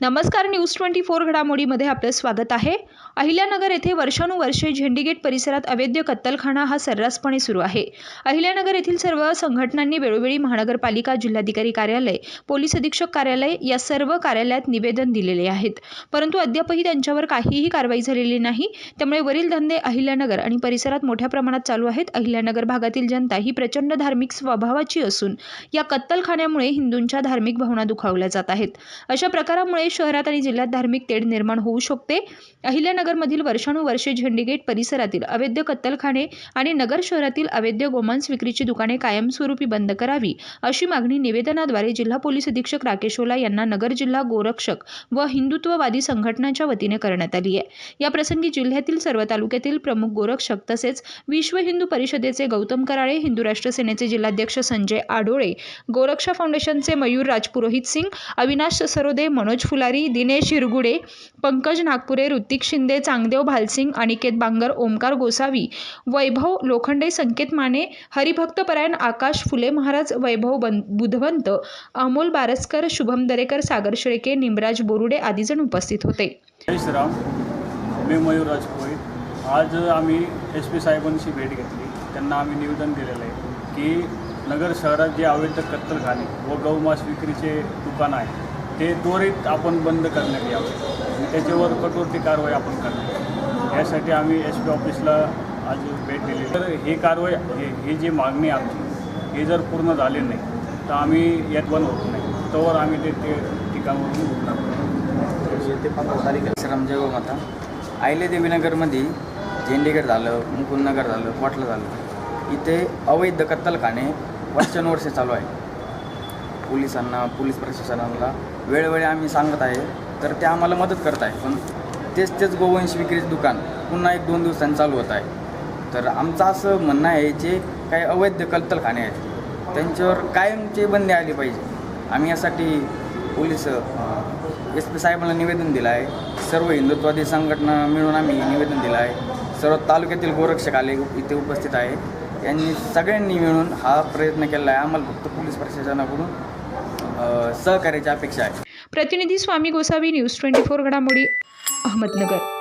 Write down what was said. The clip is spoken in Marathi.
नमस्कार न्यूज ट्वेंटी फोर घडामोडीमध्ये आपलं स्वागत आहे. अहिल्यानगर येथे वर्षानुवर्षे झेंडीगेट परिसरात अवैध कत्तलखाना हा सर्रासपणे सुरू आहे. अहिल्यानगर येथील सर्व संघटनांनी वेळोवेळी महानगरपालिका जिल्हाधिकारी कार्यालय पोलीस अधीक्षक कार्यालय या सर्व कार्यालयात निवेदन दिलेले आहेत. परंतु अद्यापही त्यांच्यावर काहीही कारवाई झालेली नाही. त्यामुळे वरील धंदे अहिल्यानगर आणि परिसरात मोठ्या प्रमाणात चालू आहेत. अहिल्यानगर भागातील जनता ही प्रचंड धार्मिक स्वभावाची असून या कत्तलखान्यामुळे हिंदूंच्या धार्मिक भावना दुखावल्या जात आहेत. अशा प्रकारामुळे शहरात आणि जिल्ह्यात धार्मिक तेढ निर्माण होऊ शकते. अहिल्यानगरमधील वर्षानुवर्षे झेंडीगेट परिसरातील अवैध कत्तलखाने आणि नगर शहरातील अवैध गोमांस विक्रीची दुकाने कायमस्वरूपी बंद करावी अशी मागणी निवेदनाद्वारे जिल्हा पोलीस अधीक्षक राकेश ओला यांना नगर जिल्हा गोरक्षक व हिंदुत्ववादी संघटनांच्या वतीने करण्यात आली आहे. या प्रसंगी जिल्ह्यातील सर्व तालुक्यातील प्रमुख गोरक्षक तसेच विश्व हिंदू परिषदेचे गौतम कराळे हिंदू राष्ट्र सेनेचे जिल्हाध्यक्ष संजय आडोळे गोरक्षा फाउंडेशनचे मयूर राजपुरोहित सिंग अविनाश सरोदे मनोज फुले फुलारी दिनेश हिरगुडे पंकज नागपुरे ऋतिक शिंदे चांगदेव भालसिंग अनिकेत बांगर ओमकार गोसावी वैभव लोखंडे संकेत माने हरिभक्तपरायण आकाश फुले महाराज वैभव बन बुधवंत अमोल बारसकर शुभम दरेकर सागर शेळके निमराज बोरुडे आदीजण उपस्थित होते. जय श्रीराम. मी मयूर राजपुरोहित. आज आम्ही एस पी साहेबांशी भेट घेतली. त्यांना आम्ही निवेदन दिलेलं आहे की नगर शहरात जे अवैध कत्तलखाने व गौमास विक्रीचे दुकान आहे ते त्वरित आपण बंद करण्यात यावं. आणि त्याच्यावर कठोर ती कारवाई आपण करणार. यासाठी आम्ही एस पी ऑफिसला आज भेट दिली तर ही कारवाई हे ही जी मागणी आहे आमची हे जर पूर्ण झाले नाही तर आम्ही यात बंद होत नाही. तोवर आम्ही ते ते ठिकाणावरून उठणार ते पंधरा तारीख माता आयले देवीनगरमध्ये झेंडेगड झालं मुकुंदनगर झालं कोटलं झालं. इथे अवैध कत्तलखाने वर्षानुवर्षे चालू आहे पोलिसांना पोलीस प्रशासनाला वेळोवेळी आम्ही सांगत आहे. तर ते आम्हाला मदत करत आहे. पण तेच तेच गोवंश विक्रीचे दुकान पुन्हा एक दोन दिवसांनी चालू होत आहे. तर आमचं असं म्हणणं आहे जे काही अवैध कत्तलखाने आहेत त्यांच्यावर कायमचे बंदी आली पाहिजे. आम्ही यासाठी पोलीस एस पी साहेबांना निवेदन दिलं आहे. सर्व हिंदुत्वादी संघटना मिळून आम्ही निवेदन दिलं आहे. सर्व तालुक्यातील गोरक्षक आले इथे उपस्थित आहे. यांनी सगळ्यांनी मिळून हा प्रयत्न केला आहे. आम्हाला फक्त पोलीस प्रशासनाकडून सहकार्याची अपेक्षा आहे. प्रतिनिधी Swami Gosavi news twenty four घडामोडी अहमदनगर.